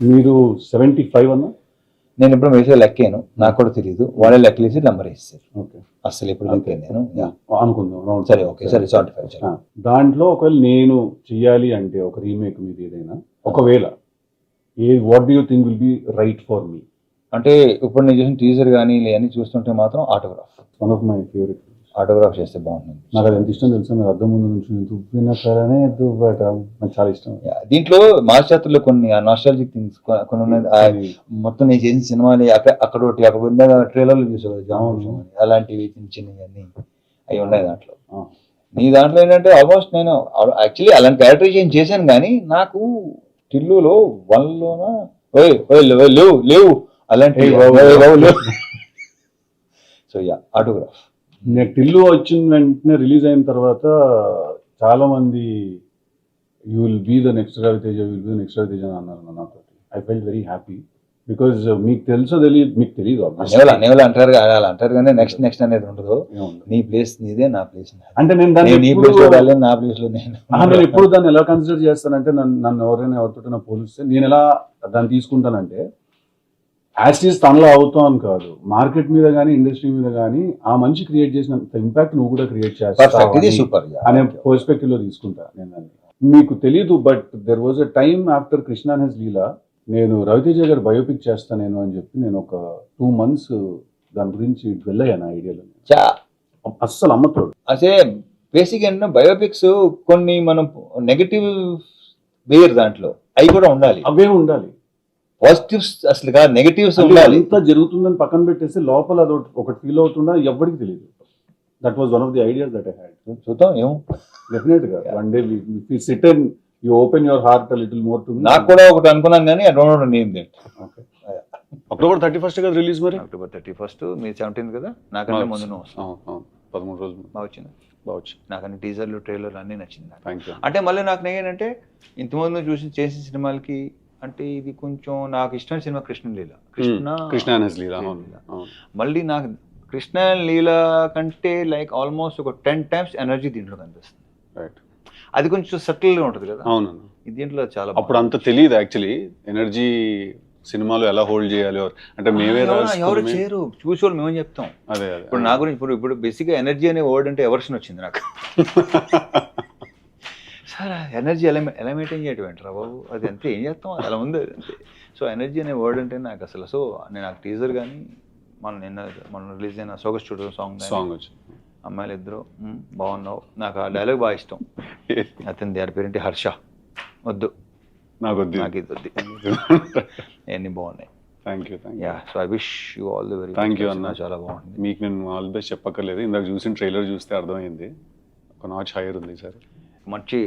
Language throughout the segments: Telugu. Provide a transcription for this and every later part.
మీరు సెవెంటీ ఫైవ్ అన్నా? నేను ఇప్పుడు వేసే లెక్కాను నాకు కూడా తెలియదు వాళ్ళే లెక్కలేసి నెంబర్ వేస్తారు ఓకే. అసలు ఇప్పుడు లెక్కాను నేను యా. అనుకుందాం. సరే ఓకే. సరే సెవెంటీ ఫైవ్ దాంట్లో ఒకవేళ నేను చెయ్యాలి అంటే ఒక రీమేక్ మీద ఏదైనా ఒకవేళ a what do you think will be right for me అంటే ఇప్పుడు నేను చేసిన టీజర్ కానీ ఇవన్నీ చూస్తుంటే మాత్రం Autograph one of my favourite Autograph చేస్తే బాగుంటుంది. నాకు అది ఎంత ఇష్టం తెలుసా? మీరు అద్దం ముందు నుంచి సరనే దువ్వట. నాకు చాలా ఇష్టం. యా, దీంట్లో మాస్టాత్రలో కొన్ని నాస్టాలజిక్ థింగ్స్ కొన్ని ఉన్నాయి. మొత్తం నేను చేసిన సినిమాలు అక్కడ అక్కడ ఒకటి అక్కడ ట్రైలర్లు చూసావు కదా, జామ. అలాంటివి చిన్న చిన్నవి అన్ని అవి ఉన్నాయి దాంట్లో. నీ దాంట్లో ఏంటంటే ఆల్మోస్ట్ నేను యాక్చువల్లీ అలాంటి క్యారెక్టరైజేషన్ చేశాను కానీ నాకు టిల్లులో వన్లోన ఓయ్ ఓయ్ లేవు లేవు. అలాంటి. సో యా ఆటోగ్రాఫ్ నేను టిల్లు వచ్చిన వెంటనే రిలీజ్ అయిన తర్వాత చాలా మంది you will be the next Ravi Teja will be the next Ravi Teja అని అన్నారు నాతో I felt very happy because మీకు తెలుసో తెలియదు మీకు తెలియదు అంటారు అలా అంటారు కానీ నెక్స్ట్ నెక్స్ట్ అనేది ఉండదు. నీ ప్లేస్ నీదే నా ప్లేస్ అంటే నేను దాన్ని నేను నీ ఎప్పుడు- ప్లేస్ వెళ్ళాను నా ప్లేస్లో నేను ఎప్పుడు దాన్ని ఎలా కన్సిడర్ చేస్తానంటే నన్ను నన్ను ఎవరైనా ఎవరితో నా పోలిస్తే నేను ఎలా దాన్ని తీసుకుంటానంటే యాస్టీస్ తనలో అవుతాం కాదు. మార్కెట్ మీద కానీ ఇండస్ట్రీ మీద కానీ ఆ మనిషి క్రియేట్ చేసిన ఇంపాక్ట్ నువ్వు కూడా క్రియేట్ చేస్తావు సూపర్ అనే పర్స్పెక్టివ్లో తీసుకుంటా నేను దాన్ని. మీకు తెలియదు but there was a time after Krishna Hess Leela నేను రవితేజ గారు బయోపిక్ చేస్తా నేను అని చెప్పి నేను ఒక టూ మంత్స్ దాని గురించి వెళ్ళాను ఐడియాలో అస్సలు అమ్మతోడు అదే బేసిక్ ఏంటంటే బయోపిక్స్ కొన్ని మనం నెగటివ్ వేయరు దాంట్లో. అవి కూడా ఉండాలి. అవే ఉండాలి. పాజిటివ్స్ అసలు కాదు నెగటివ్స్ ఉండాలి. అంతా జరుగుతుందని పక్కన పెట్టేసి లోపల అది ఒకటి- ఒకటి ఫీల్ అవుతుందా? ఎవరికి తెలియదు that was one of the ideas that I had చూద్దాం ఏమో. డెఫినెట్గా. One day sit and you open your heart little more to నాకు కూడా ఒకటి అనుకున్నాను కానీ I don't know name that October thirty first కదా రిలీజ్ మరి? అక్టోబర్ థర్టీ ఫస్ట్ మీ సెవెంటీన్త్ కదా? నాకంటే ముందు. పదమూడు రోజులు బాగా వచ్చింది? అన్ని టీజర్లు ట్రైలర్లు అన్నీ నచ్చింది అంటే మళ్ళీ నాకు ఏంటంటే ఇంతకుముందు చూసి చేసిన సినిమాలకి అంటే ఇది కొంచెం నాకు ఇష్టమైన సినిమా కృష్ణలీల కృష్ణ కృష్ణ లీలా. అవును. మళ్ళీ నాకు కృష్ణ లీల కంటే లైక్ ఆల్మోస్ట్ ఒక టెన్ టైమ్స్ ఎనర్జీ దీంట్లో కనిపిస్తుంది రైట్ అది కొంచెం సటిల్గా ఉంటుంది కదా. అవును. ఇది దీంట్లో చాలా అప్పుడు అంత తెలియదు యాక్చువల్లీ ఎనర్జీ సినిమాలో ఎలా హోల్డ్ చేయాలి అంటే మేమే ఎవరు- చేయరు. చూసేవాళ్ళు మేమని చెప్తాం. అదే ఇప్పుడు నా గురించి ఇప్పుడు ఇప్పుడు బేసిక్గా ఎనర్జీ అనే వర్డ్ అంటే ఎవర్షన్ వచ్చింది నాకు? ఎనర్జీ ఎలా ఎలా మెయింటైన్ చేయటం ఏంటరా బాబు. అది అంతే ఏం చేస్తాం? అలా ఉంది. అది అంతే సో ఎనర్జీ అనే వర్డ్ అంటే నాకు అసలు సో నేను నాకు టీజర్ కానీ మన నిన్న మన రిలీజ్ అయిన సోగ స్టూడియో సాంగ్ సాంగ్ వచ్చి అమ్మాయిలు ఇద్దరు "మ్, బాగున్నావు. నాకు ఆ డైలాగ్ బాగా ఇష్టం. అతని దాని పేరేంటి హర్ష. వద్దు. నాకు వద్దు నాకు ఇది వద్దు. అన్నీ బాగున్నాయి. Thank you thank you ya so I wish you all the very Thank you, అన్న. చాలా బాగుంటుంది మీకు నేను ఆల్ బెస్ట్ చెప్పక్కర్లేదు. ఇందాక చూసిన ట్రైలర్ చూస్తే అర్థమైంది. ఒక నాచ్ హైయర్ ఉంది సార్ మంచి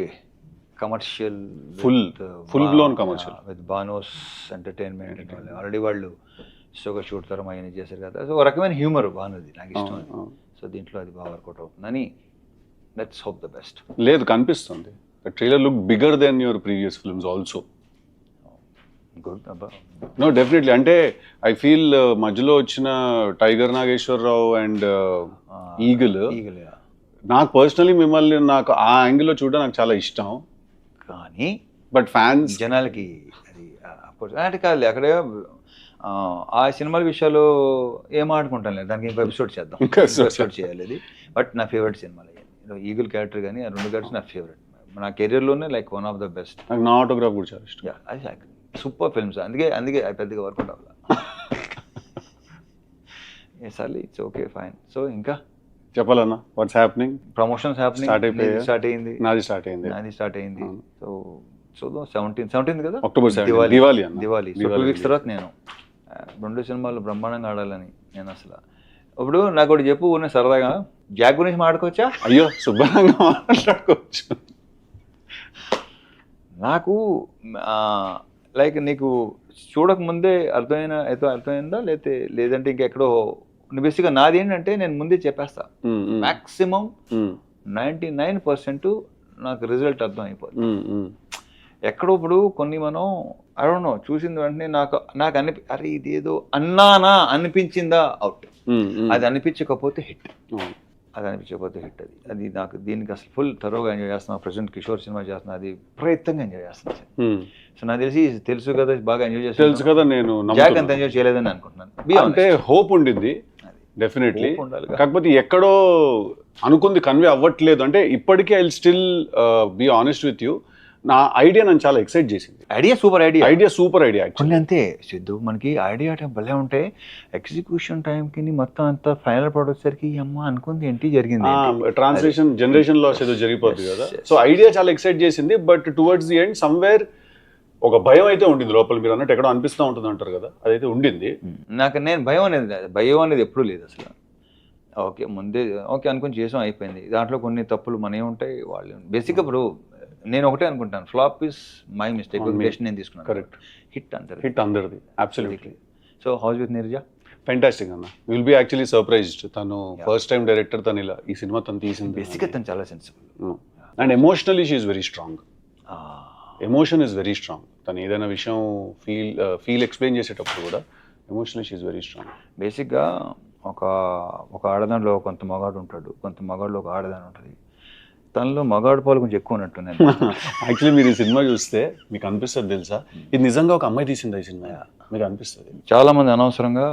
commercial Full- full blown commercial. With bonus entertainment already వాళ్ళు షోగా షూట్ తరం అవన్నీ చేశారు కదా. సో ఒక రకమైన హ్యూమర్ బాగున్నది నాకు ఇష్టం. సో దీంట్లో అది బాగా వర్కౌట్ అవుతుందని లెట్స్ హోప్ ద బెస్ట్ లేదు కనిపిస్తుంది. Trailer look bigger then your previous films also good అబ్బా. నో డెఫినెట్లీ అంటే ఐ ఫీల్ మధ్యలో వచ్చిన Tiger Nageswara Rao and Eagle Eagle నాకు పర్సనలీ మిమ్మల్ని నాకు ఆ యాంగిల్లో చూడడం నాకు చాలా ఇష్టం. కానీ బట్ ఫ్యాన్స్ జనాలకి అది అంటే కాదు అక్కడే ఆ, సినిమాల విషయాలు ఏం ఆడుకుంటాం లేదు దానికి ఇంకో ఎపిసోడ్ చేద్దాం. ఎపిసోడ్ చేయాలి అది. బట్ నా ఫేవరెట్ సినిమాలు ఈగల్ క్యారెక్టర్ కానీ ఆ రెండు క్యారెక్టర్స్ నా ఫేవరెట్ నా కెరీర్లోనే like one of the best నా ఆటోగ్రాఫ్ కూడా చాలా ఇష్టం. సూపర్ ఫిల్మ్స్ అందుకే అందుకే అది పెద్దగా వర్కౌట్ అవ్వాలి. Surely it's okay fine so ఇంకా? చెప్పాలన్నా వాట్స్ హ్యాపెనింగ్ ప్రమోషన్స్ Start అయిపోయాయా? హ్యాపెనింగ్ స్టార్ట్ అయింది. నాది స్టార్ట్ అయింది. నాది స్టార్ట్ అయింది. సో చూద్దాం సెవెంటీన్ సెవెంటీన్ కదా? అక్టోబర్ అన్న. దివాళీ సో టూ వీక్స్ తర్వాత నేను రెండు సినిమాలు బ్రహ్మాండంగా ఆడాలని నేను అసలు. ఇప్పుడు నాకు ఒకటి చెప్పు ఊరినే సరదాగా. జాక్ గురించి మాట్లాడుకోవచ్చా? అయ్యో శుభ్రంగా మాట్లాడుకోవచ్చు. నాకు లైక్ నీకు చూడకముందే అర్థమైన అయితే అర్థమైందా? లేతే లేదంటే ఇంకెక్కడో బేసిక్గా నాది ఏంటంటే నేను ముందే చెప్పేస్తా ఉమ్, నైంటీ నైన్ పర్సెంట్ నాకు రిజల్ట్ అర్థం అయిపోతుంది. ఎక్కడో ఇప్పుడు కొన్ని మనం అడనో చూసిన వెంటనే నాకు నాకు అనిపి అరే ఇదేదో అన్నానా అనిపించిందా అవుట్. అది అనిపించకపోతే హిట్. అది అనిపించకపోతే హిట్ అది అది నాకు దీనికి అసలు ఫుల్ తరోగా ఎంజాయ్ చేస్తున్నా ప్రజెంట్ కిషోర్ సినిమా చేస్తున్నా అది ప్రయత్నంగా ఎంజాయ్ చేస్తాను Hmm. సో నాకు తెలిసి తెలుసు కదా బాగా ఎంజాయ్ చేస్తాను తెలుసు కదా నేను జాక్. అంత ఎంజాయ్ చేయలేదని అనుకుంటున్నాను అంటే. హోప్ ఉండింది. డెఫినెట్లీ. కాకపోతే ఎక్కడో అనుకుంది కన్వే అవ్వట్లేదు. అంటే ఇప్పటికీ I still be honest with you నా ఐడియా నన్ను చాలా ఎక్సైట్ చేసింది. Idea super idea idea super idea కొన్ని అంతే. సిద్ధు మనకి ఐడియా టైం భలే ఉంటే ఎగ్జిక్యూషన్ టైంకి మొత్తం అంతా ఫైనల్ ప్రోడక్ట్ సరికి ఈ అమ్మ అనుకుంది ఏంటి? జరిగింది? ట్రాన్స్లేషన్ జనరేషన్ లాస్ ఏదో జరిగిపోద్ది Yes, కదా. సో ఐడియా చాలా ఎక్సైట్ చేసింది but towards the end somewhere ఒక భయం అయితే ఉండింది లోపల మీరు అన్నట్టు ఎక్కడో అనిపిస్తూ ఉంటుంది అంటారు కదా అదైతే ఉండింది. నాకు నేను భయం అనేది. భయం అనేది ఎప్పుడూ లేదు అసలు. ఓకే ముందే ఓకే అనుకుని చేసాం అయిపోయింది. దాంట్లో కొన్ని తప్పులు మనవి ఉంటాయి వాళ్ళు బేసిక్గా ఇప్పుడు నేను ఒకటే అనుకుంటాను. ఫ్లాప్ ఇస్ మై మిస్టేక్ నేను తీసుకున్నాను. కరెక్ట్ హిట్ అంటారు హిట్ అందరిది. Absolutely so house with Neeraja fantastic అన్న. విల్ బి యాక్చువల్లీ సర్ప్రైజ్డ్ తను ఫస్ట్ టైం డైరెక్టర్ తను ఇలా ఈ సినిమా తను తీసింది. బేసిక్గా తను చాలా sensible and emotionally she very strong emotion is very strong తను ఏదైనా విషయం ఫీల్ ఫీల్ ఎక్స్ప్లెయిన్ చేసేటప్పుడు కూడా ఎమోషనల్ షీఈ్ వెరీ స్ట్రాంగ్ బేసిక్గా ఒక ఒక ఆడదానిలో కొంత మగాడు ఉంటాడు. కొంత మగాడిలో ఒక ఆడదాని ఉంటుంది. తనలో మగాడు పాలు కొంచెం ఎక్కువ ఉన్నట్టున్నాను యాక్చువల్లీ మీరు ఈ సినిమా చూస్తే మీకు అనిపిస్తుంది తెలుసా? ఇది నిజంగా ఒక అమ్మాయి తీసింది ఈ సినిమా. మీకు అనిపిస్తుంది? చాలా మంది అనవసరంగా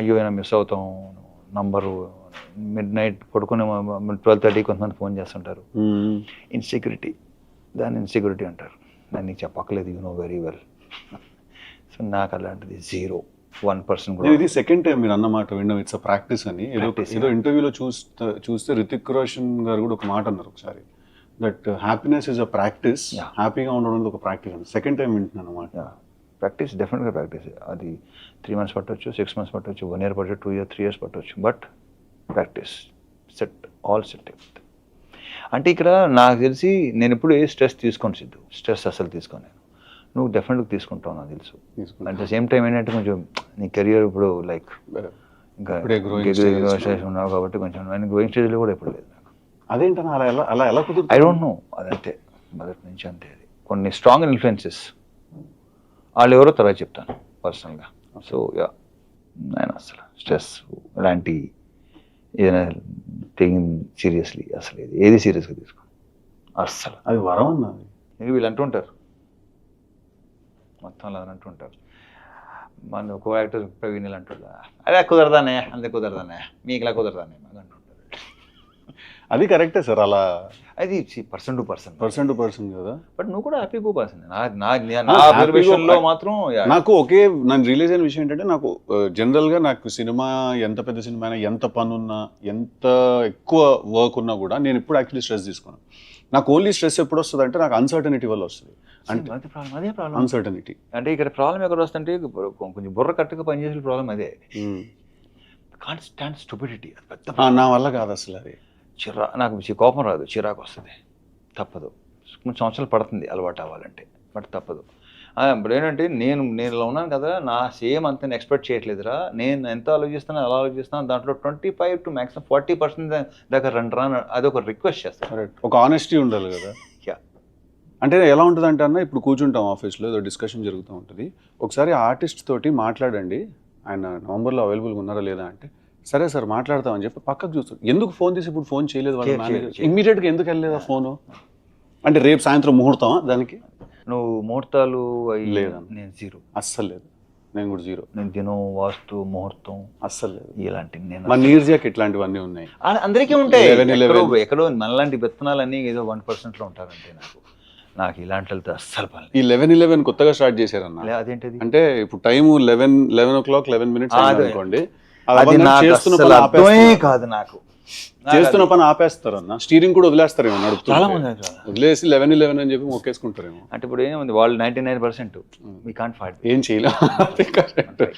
అయ్యో అయినా మిస్ అవుతాం నంబరు మిడ్ నైట్ పడుకునే ట్వెల్వ్ థర్టీ కొంతమంది ఫోన్ చేస్తుంటారు. ఇన్సెక్యూరిటీ దాన్ని ఇన్సెక్యూరిటీ అంటారు. దాన్ని నీకు చెప్పక్కలేదు you know very well so నాకు అలాంటిది జీరో వన్ పర్సెంట్ కూడా ఇది సెకండ్ టైం మీరు అన్న మాట విన్నాం ఇట్స్ ప్రాక్టీస్ అని. ఏదో ఏదో ఇంటర్వ్యూలో చూస్తే చూస్తే రితిక్ రోషన్ గారు కూడా ఒక మాట అన్నారు ఒకసారి. That happiness is a practice. హ్యాపీగా ఉండడం ఒక ప్రాక్టీస్ అని సెకండ్ టైం వింటున్నాను అన్నమాట. ప్రాక్టీస్ డెఫినెట్గా ప్రాక్టీస్ అది త్రీ మంత్స్ పట్టవచ్చు సిక్స్ మంత్స్ పట్టవచ్చు వన్ ఇయర్ పట్టవచ్చు టూ ఇయర్ త్రీ ఇయర్స్ పట్టవచ్చు but practice set all set అంటే ఇక్కడ నాకు తెలిసి నేను ఎప్పుడు ఏ స్ట్రెస్ తీసుకోను సిద్ధు. స్ట్రెస్ అసలు తీసుకోను నేను. నువ్వు డెఫినెట్గా తీసుకుంటావు నాకు తెలుసు. అట్ ద సేమ్ టైం ఏంటంటే కొంచెం నీ కెరియర్ ఇప్పుడు లైక్ ఇంకా ఉన్నావు కాబట్టి కొంచెం నేను గ్రోయింగ్ స్టేజ్లో కూడా ఎప్పుడు లేదు నాకు. అదేంటన్నా అలా ఎలా అలా ఎలా ఐ డోంట్ నో అదంతే. మొదటి నుంచి అంతే అది. కొన్ని స్ట్రాంగ్ ఇన్ఫ్లుయెన్సెస్ వాళ్ళు ఎవరో తర్వాత చెప్తాను పర్సనల్గా సో యా నేను అసలు స్ట్రెస్ ఇలాంటి టేకింగ్ సీరియస్లీ అసలు ఇది. ఏది సీరియస్గా తీసుకో. అస్సలు. అది వరం అన్నది ఇది వీళ్ళు అంటుంటారు మొత్తం అలా అంటుంటారు మన కో యాక్టర్ ప్రవీణ్ అంటాడు అదే కుదరదానే అంతే కుదరదానే. మీకు ఇలా కుదరదానే మాకు అంటుంటారు అది కరెక్టే సార్ అలా అది person to person. Person to person కదా. బట్ నువ్వు కూడా హ్యాపీ గో పర్సన్ నా మాత్రం. నాకు ఒకే నన్ను రిలీజ్ అయిన విషయం ఏంటంటే నాకు జనరల్గా నాకు సినిమా ఎంత పెద్ద సినిమా అయినా ఎంత పని ఉన్నా ఎంత ఎక్కువ వర్క్ ఉన్నా కూడా నేను ఇప్పుడు యాక్చువల్లీ స్ట్రెస్ తీసుకున్నాను నాకు ఓన్లీ స్ట్రెస్ ఎప్పుడు వస్తుంది అంటే నాకు అన్సర్టనిటీ వల్ల వస్తుంది. అంటే ప్రాబ్లం అదే ప్రాబ్లం అన్సర్టనిటీ అంటే ఇక్కడ ప్రాబ్లం ఎక్కడ వస్తుంటే కొంచెం బుర్ర కట్టుగా పనిచేసే ప్రాబ్లం అదే. Can't stand stupidity. నా వల్ల కాదు అసలు అది. చిరా నాకు కోపం రాదు. చిరాకు వస్తుంది. తప్పదు. కొన్ని సంవత్సరాలు పడుతుంది అలవాటు అవ్వాలంటే. బట్ తప్పదు. ఇప్పుడు ఏంటంటే నేను నేను ఇలా ఉన్నాను కదా నా సేమ్ అంత ఎక్స్పెక్ట్ చేయట్లేదురా. నేను ఎంత ఆలోచిస్తానో అలా ఆలోచిస్తాను దాంట్లో twenty five to maximum forty percent దాకా రండి రా అది ఒక రిక్వెస్ట్ చేస్తాను ఒక ఆనెస్టీ ఉండాలి కదా. Yeah. అంటే ఎలా ఉంటుంది అంటే అన్న ఇప్పుడు కూర్చుంటాం ఆఫీస్లో ఏదో డిస్కషన్ జరుగుతూ ఉంటుంది. ఒకసారి ఆర్టిస్ట్ తోటి మాట్లాడండి. ఆయన నవంబర్లో అవైలబుల్గా ఉన్నారా లేదా అంటే సరే సార్ మాట్లాడతామని చెప్పి పక్కకు చూస్తాడు ఎందుకు ఫోన్ తీసి ఇప్పుడు ఫోన్ చేయలేదు వాళ్ళ మేనేజర్. ఇమ్మీడియట్గా ఎందుకు వెళ్ళలేదా ఫోను అంటే రేపు సాయంత్రం ముహూర్తమా దానికి? నువ్వు ముహూర్తాలు. నేను జీరో అస్సలు లేదు. నేను కూడా జీరో నేను దినం వాస్తు ముహూర్తం అస్సలు లేదు. ఇలాంటివి నేను మా నీర్జాకి ఇట్లాంటివన్నీ ఉన్నాయి. ఆ- అందరికీ ఉంటాయి. 11, 11. ఎక్కడో మనలాంటి విత్తనాలన్నీ ఏదో వన్ పర్సెంట్లో ఉంటారంటే నాకు. నాకు ఇలాంటి అస్సలు పని ఈ లెవెన్ ఇలెవెన్ కొత్తగా స్టార్ట్ చేశారన్న. లేదు అదేంటిది? అంటే ఇప్పుడు time eleven eleven o'clock eleven minutes ఆ. అనుకోండి. అది నాకు చేస్తున్న అస్సలు పని అర్థమే ఆపేస్తారు. కాదు నాకు. నాకు చేస్తున్న పని ఆపేస్తారు అన్న స్టీరింగ్ కూడా వదిలేస్తారేమో నడుపుతుంటే. చాలా మంది అంటారు. వదిలేసి లెవెన్ ఇలెవెన్ అని చెప్పి మొక్కేసుకుంటారేమో. అంటే ఇప్పుడు ఏముంది? వాళ్ళు ninety nine percent we can't fight ఏం చేయలేం.